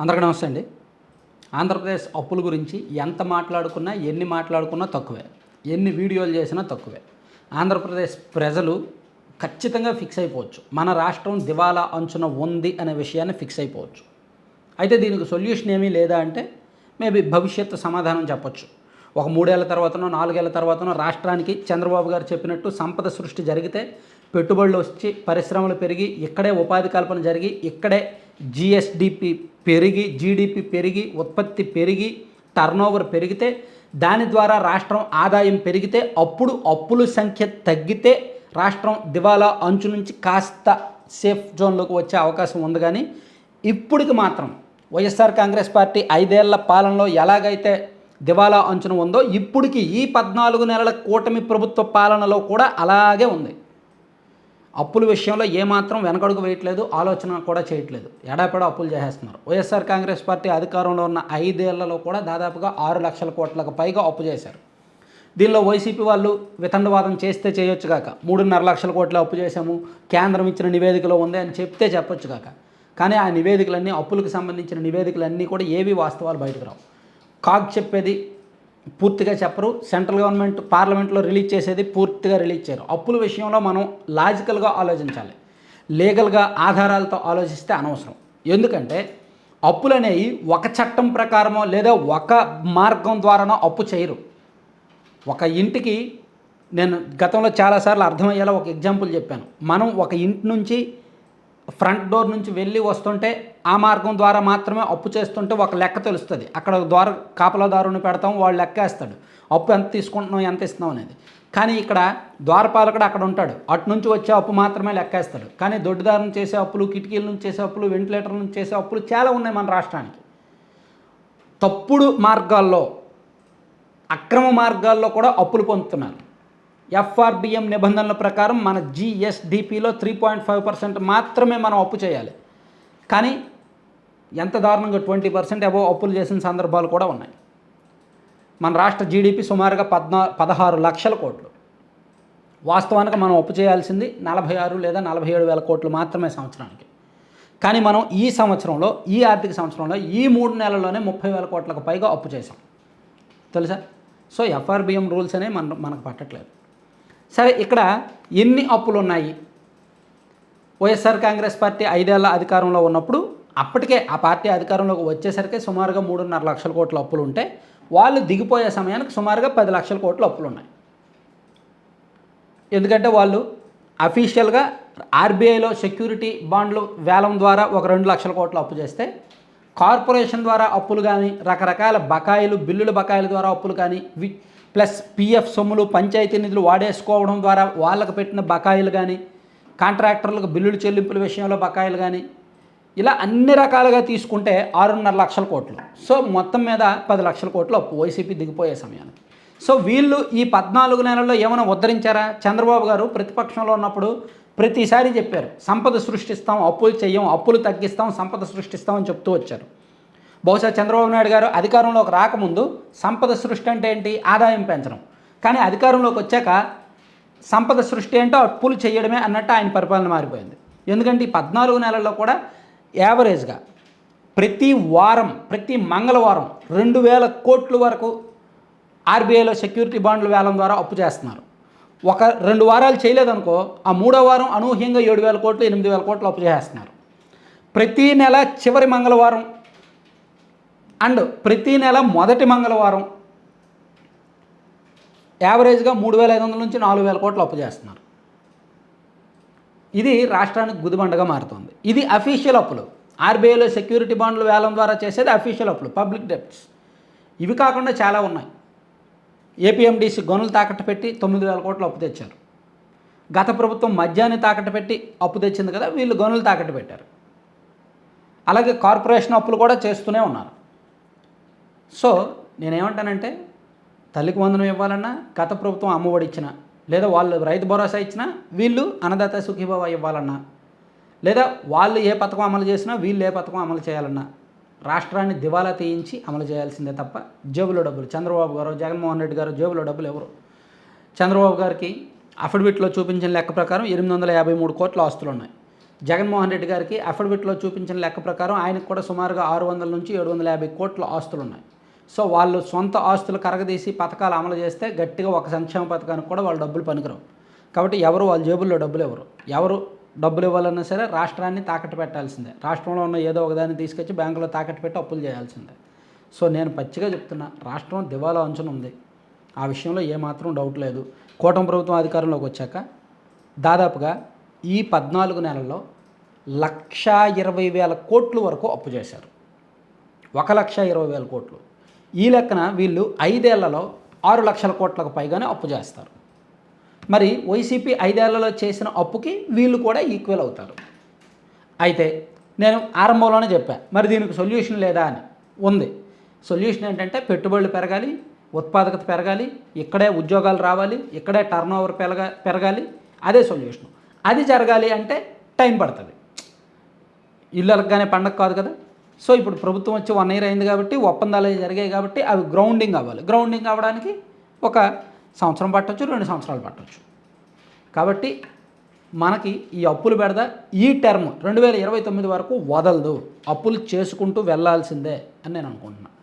అందరికీ నమస్తే అండి. ఆంధ్రప్రదేశ్ అప్పుల గురించి ఎంత మాట్లాడుకున్నా ఎన్ని మాట్లాడుకున్నా తక్కువే. ఎన్ని వీడియోలు చేసినా తక్కువే. ఆంధ్రప్రదేశ్ ప్రజలు ఖచ్చితంగా ఫిక్స్ అయిపోవచ్చు. మన రాష్ట్రం దివాలా అంచున ఉంది అనే విషయాన్ని ఫిక్స్ అయిపోవచ్చు. అయితే దీనికి సొల్యూషన్ ఏమీ లేదా అంటే మేబీ భవిష్యత్తు సమాధానం చెప్పొచ్చు. ఒక మూడేళ్ళ తర్వాతనో నాలుగేళ్ళ తర్వాతనో రాష్ట్రానికి చంద్రబాబు గారు చెప్పినట్టు సంపద సృష్టి జరిగితే పెట్టుబడులు వచ్చి పరిశ్రమలు పెరిగి ఇక్కడే ఉపాధి కల్పన జరిగి ఇక్కడే జిఎస్డిపి పెరిగి జీడిపి పెరిగి ఉత్పత్తి పెరిగి టర్నోవర్ పెరిగితే దాని ద్వారా రాష్ట్రం ఆదాయం పెరిగితే అప్పుడు అప్పుల సంఖ్య తగ్గితే రాష్ట్రం దివాలా అంచు నుంచి కాస్త సేఫ్ జోన్లోకి వచ్చే అవకాశం ఉంది. కానీ ఇప్పటికి మాత్రం వైఎస్ఆర్ కాంగ్రెస్ పార్టీ ఐదేళ్ళ పాలనలో ఎలాగైతే దివాలా అంచున ఉందో ఇప్పటికి ఈ పద్నాలుగు నెలల కూటమి ప్రభుత్వ పాలనలో కూడా అలాగే ఉంది. అప్పుల విషయంలో ఏమాత్రం వెనకడుగు వేయట్లేదు ఆలోచన కూడా చేయట్లేదు. ఎడాపెడ అప్పులు చేసేస్తున్నారు. వైఎస్ఆర్ కాంగ్రెస్ పార్టీ అధికారంలో ఉన్న ఐదేళ్ళలో కూడా దాదాపుగా ఆరు లక్షల కోట్లకు పైగా అప్పు చేశారు. దీనిలో వైసీపీ వాళ్ళు వితండవాదం చేస్తే చేయొచ్చు కాక మూడున్నర లక్షల కోట్లు అప్పు చేశాము కేంద్రం ఇచ్చిన నివేదికలో ఉంది అని చెప్తే చెప్పొచ్చు కాక. కానీ ఆ నివేదికలన్నీ అప్పులకు సంబంధించిన నివేదికలన్నీ కూడా ఏవి వాస్తవాలు బయటకు రావు. కాగ్ చెప్పేది పూర్తిగా చెప్పరు. సెంట్రల్ గవర్నమెంట్ పార్లమెంట్లో రిలీజ్ చేసేది పూర్తిగా రిలీజ్ చేయరు. అప్పుల విషయంలో మనం లాజికల్గా ఆలోచించాలి. లీగల్గా ఆధారాలతో ఆలోచిస్తే అనవసరం. ఎందుకంటే అప్పులు అనేవి ఒక చట్టం ప్రకారమో లేదా ఒక మార్గం ద్వారానో అప్పు చేయరు. ఒక ఇంటికి నేను గతంలో చాలాసార్లు అర్థమయ్యేలా ఒక ఎగ్జాంపుల్ చెప్పాను. మనం ఒక ఇంటి నుంచి ఫ్రంట్ డోర్ నుంచి వెళ్ళి వస్తుంటే ఆ మార్గం ద్వారా మాత్రమే అప్పు చేస్తుంటే ఒక లెక్క తెలుస్తుంది. అక్కడ ద్వార కాపలాదారుని పెడతాం వాళ్ళు లెక్క వేస్తాడు అప్పు ఎంత తీసుకుంటున్నాం ఎంత ఇస్తున్నాం అనేది. కానీ ఇక్కడ ద్వారపాలకుడు అక్కడ ఉంటాడు. అటు నుంచి వచ్చే అప్పు మాత్రమే లెక్కేస్తాడు. కానీ దొడ్డిదారుని చేసే అప్పులు కిటికీల నుంచి చేసే అప్పులు వెంటిలేటర్ నుంచి చేసే అప్పులు చాలా ఉన్నాయి మన రాష్ట్రానికి. తప్పుడు మార్గాల్లో అక్రమ మార్గాల్లో కూడా అప్పులు పొందుతున్నారు. ఎఫ్ఆర్బిఎం నిబంధనల ప్రకారం మన జిఎస్డిపిలో త్రీ పాయింట్ ఫైవ్ పర్సెంట్ మాత్రమే మనం అప్పు చేయాలి. కానీ ఎంత దారుణంగా ట్వంటీ పర్సెంట్ అబో అప్పులు చేసిన సందర్భాలు కూడా ఉన్నాయి. మన రాష్ట్ర జీడిపి సుమారుగా పద్నా పదహారు లక్షల కోట్లు. వాస్తవానికి మనం అప్పు చేయాల్సింది నలభై ఆరు లేదా నలభై ఏడు వేల కోట్లు మాత్రమే సంవత్సరానికి. కానీ మనం ఈ సంవత్సరంలో ఈ ఆర్థిక సంవత్సరంలో ఈ మూడు నెలల్లోనే ముప్పై వేల కోట్లకు పైగా అప్పు చేసాం తెలుసా? సో ఎఫ్ఆర్బిఎం రూల్స్ అనేవి మన మనకు పట్టట్లేదు. సరే ఇక్కడ ఎన్ని అప్పులు ఉన్నాయి వైఎస్ఆర్ కాంగ్రెస్ పార్టీ ఐదేళ్ళ అధికారంలో ఉన్నప్పుడు అప్పటికే ఆ పార్టీ అధికారంలోకి వచ్చేసరికి సుమారుగా మూడున్నర లక్షల కోట్ల అప్పులు ఉంటే వాళ్ళు దిగిపోయే సమయానికి సుమారుగా పది లక్షల కోట్ల అప్పులు ఉన్నాయి ఎందుకంటే వాళ్ళు అఫీషియల్గా ఆర్బీఐలో సెక్యూరిటీ బాండ్లు వేలం ద్వారా ఒక రెండు లక్షల కోట్ల అప్పు చేస్తే కార్పొరేషన్ ద్వారా అప్పులు కానీ రకరకాల బకాయిలు బిల్లుల బకాయిల ద్వారా అప్పులు కానీ ప్లస్ పిఎఫ్ సొమ్ములు పంచాయతీ నిధులు వాడేసుకోవడం ద్వారా వాళ్ళకు పెట్టిన బకాయిలు కానీ కాంట్రాక్టర్లకు బిల్లులు చెల్లింపుల విషయంలో బకాయిలు కానీ ఇలా అన్ని రకాలుగా తీసుకుంటే ఆరున్నర లక్షల కోట్లు. సో మొత్తం మీద పది లక్షల కోట్లు అప్పు. వైసీపీ దిగిపోయే సమయానికి. సో వీళ్ళు ఈ పద్నాలుగు నెలల్లో ఏమైనా ఉద్ధరించారా? చంద్రబాబు గారు ప్రతిపక్షంలో ఉన్నప్పుడు ప్రతిసారి చెప్పారు సంపద సృష్టిస్తాం అప్పులు చెయ్యం అప్పులు తగ్గిస్తాం సంపద సృష్టిస్తాం అని చెప్తూ వచ్చారు. బహుశా చంద్రబాబు నాయుడు గారు అధికారంలోకి రాకముందు సంపద సృష్టి అంటే ఏంటి? ఆదాయం పెంచడం. కానీ అధికారంలోకి వచ్చాక సంపద సృష్టి అంటే అప్పులు చేయడమే అన్నట్టు ఆయన పరిపాలన మారిపోయింది. ఎందుకంటే ఈ పద్నాలుగు నెలల్లో కూడా యావరేజ్గా ప్రతి వారం ప్రతి మంగళవారం రెండు వేల కోట్ల వరకు ఆర్బీఐలో సెక్యూరిటీ బాండ్ల వేలం ద్వారా అప్పు చేస్తున్నారు. ఒక రెండు వారాలు చేయలేదనుకో ఆ మూడో వారం అనూహ్యంగా ఏడు వేల కోట్లు ఎనిమిది వేల కోట్లు అప్పు చేస్తున్నారు. ప్రతి నెల చివరి మంగళవారం అండ్ ప్రతి నెల మొదటి మంగళవారం యావరేజ్గా మూడు వేల ఐదు వందల నుంచి నాలుగు వేల కోట్లు అప్పు చేస్తున్నారు. ఇది రాష్ట్రానికి గుదిబండగా మారుతుంది. ఇది అఫీషియల్ అప్పులు. ఆర్బీఐలో సెక్యూరిటీ బాండ్లు వేలం ద్వారా చేసేది అఫీషియల్ అప్పులు పబ్లిక్ డెప్ట్స్ ఇవి కాకుండా చాలా ఉన్నాయి. ఏపీఎండిసి గనులు తాకట్టు పెట్టి తొమ్మిది వేల కోట్లు అప్పు తెచ్చారు. గత ప్రభుత్వం మద్యాన్ని తాకట్టు పెట్టి అప్పు తెచ్చింది కదా వీళ్ళు గనులు తాకట్టు పెట్టారు. అలాగే కార్పొరేషన్ అప్పులు కూడా చేస్తూనే ఉన్నారు. సో నేనేమంటానంటే తల్లికి వందనం ఇవ్వాలన్నా గత ప్రభుత్వం అమ్మఒడి ఇచ్చిన లేదా వాళ్ళు రైతు భరోసా ఇచ్చినా వీళ్ళు అన్నదాత సుఖీభావ ఇవ్వాలన్నా లేదా వాళ్ళు ఏ పథకం అమలు చేసినా వీళ్ళు ఏ పథకం అమలు చేయాలన్నా రాష్ట్రాన్ని దివాలా తీయించి అమలు చేయాల్సిందే తప్ప జేబులో డబ్బులు చంద్రబాబు గారు జగన్మోహన్ రెడ్డి గారు జేబులో డబ్బులు ఎవరు? చంద్రబాబు గారికి అఫిడవిట్లో చూపించిన లెక్క ప్రకారం ఎనిమిది వందల యాభై మూడు కోట్ల ఆస్తులు ఉన్నాయి జగన్మోహన్ రెడ్డి గారికి అఫిడవిట్లో చూపించిన లెక్క ప్రకారం ఆయనకు కూడా సుమారుగా ఆరు వందల నుంచి ఏడు వందల యాభై కోట్ల ఆస్తులు ఉన్నాయి సో వాళ్ళు సొంత ఆస్తులు కరగదీసి పథకాలు అమలు చేస్తే గట్టిగా ఒక సంక్షేమ పథకానికి కూడా వాళ్ళు డబ్బులు పనికిరావు. కాబట్టి ఎవరు వాళ్ళ జేబుల్లో డబ్బులు ఎవరు? ఎవరు డబ్బులు ఇవ్వాలన్నా సరే రాష్ట్రాన్ని తాకట్టు పెట్టాల్సిందే. రాష్ట్రంలో ఉన్న ఏదో ఒకదాన్ని తీసుకొచ్చి బ్యాంకులో తాకట్టు పెట్టి అప్పులు చేయాల్సిందే. సో నేను పచ్చిగా చెప్తున్నా రాష్ట్రం దివాలా అంచున ఉంది. ఆ విషయంలో ఏమాత్రం డౌట్ లేదు. కూటమి ప్రభుత్వం అధికారంలోకి వచ్చాక దాదాపుగా ఈ పద్నాలుగు నెలల్లో లక్షా ఇరవై వేల కోట్లు వరకు అప్పు చేశారు. ఒక లక్ష ఇరవై వేల కోట్లు. ఈ లెక్కన వీళ్ళు ఐదేళ్ళలో ఆరు లక్షల కోట్లకు పైగానే అప్పు చేస్తారు. మరి వైసీపీ ఐదేళ్ళలో చేసిన అప్పుకి వీళ్ళు కూడా ఈక్వల్ అవుతారు. అయితే నేను ఆరంభంలోనే చెప్పాను మరి దీనికి సొల్యూషన్ లేదా అని. ఉంది. సొల్యూషన్ ఏంటంటే పెట్టుబడులు పెరగాలి ఉత్పాదకత పెరగాలి ఇక్కడే ఉద్యోగాలు రావాలి ఇక్కడే టర్న్ ఓవర్ పెరగా పెరగాలి అదే సొల్యూషన్ అది జరగాలి అంటే టైం పడుతుంది. ఇల్లు అలగగానే పండగ కాదు కదా. సో ఇప్పుడు ప్రభుత్వం వచ్చి వన్ ఇయర్ అయింది కాబట్టి ఒప్పందాలు జరిగాయి కాబట్టి అవి గ్రౌండింగ్ అవ్వాలి. గ్రౌండింగ్ అవ్వడానికి ఒక సంవత్సరం పట్టవచ్చు రెండు సంవత్సరాలు పట్టవచ్చు కాబట్టి మనకి ఈ అప్పులు బెడద ఈ టర్మ్ రెండు వేల ఇరవై తొమ్మిది వరకు వదలదు. అప్పులు చేసుకుంటూ వెళ్ళాల్సిందే అని నేను అనుకుంటున్నాను